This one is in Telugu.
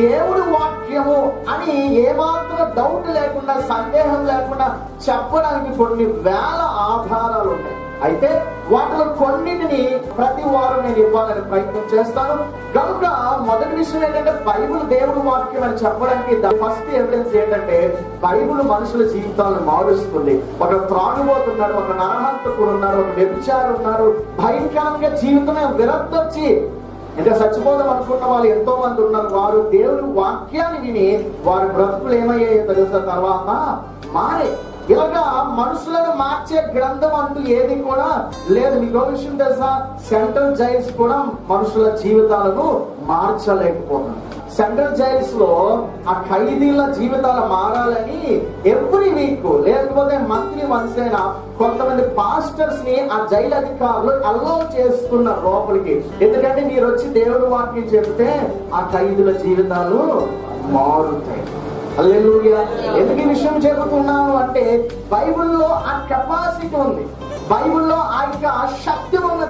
దేవుడు వాక్యము అని ఏమాత్రం డౌట్ లేకుండా సందేహం లేకుండా చెప్పడానికి కొన్ని వేల ఆధారాలు ఉన్నాయి అయితే వాటిలో కొన్నిటిని ప్రతి వారం నేను ఇవ్వాలని ప్రయత్నం చేస్తాను. కనుక మొదటి విషయం ఏంటంటే బైబుల్ దేవుడి వాక్యం అని చెప్పడానికి ఫస్ట్ ఎవిడెన్స్ ఏంటంటే బైబుల్ మనుషుల జీవితాలను మారుస్తుంది. ఒక త్రాగుబోతున్నారు ఒక నరహంతకుడు ఉన్నారు ఒక వ్యభిచారు ఉన్నారు భయంకరంగా జీవితమే విరక్తొచ్చి ఇంకా చచ్చిపోదాం అనుకున్న వాళ్ళు ఎంతో మంది ఉన్నారు. వారు దేవుని వాక్యాన్ని విని వారి బ్రతుకులు ఏమయ్యాయో తెలుసా? తర్వాత మారే. ఇలాగా మనుషులను మార్చే గ్రంథం అంటూ ఏది కూడా లేదు. మీకు విషయం తెలుసా? సెంట్రల్ జైల్స్ కూడా మనుషుల జీవితాలను మార్చలేకపోతున్నారు సెంట్రల్ జైల్స్లో ఆ ఖైదీల జీవితాలు మారాలని ఎవ్రీ వీక్ లేకపోతే మంత్లీ వన్స్ అయినా కొంతమంది పాస్టర్స్ని ఆ జైలు అధికారులు అల్లో చేస్తున్న లోపలికి. ఎందుకంటే మీరు వచ్చి దేవుడి వాక్యం చెప్తే ఆ ఖైదీల జీవితాలు మారుతాయి. ఎందుకు ఈ విషయం చెబుతున్నాను అంటే బైబిల్లో ఆ కెపాసిటీ ఉంది. బైబిల్లో ఆ యొక్క శక్తి ఉన్నది.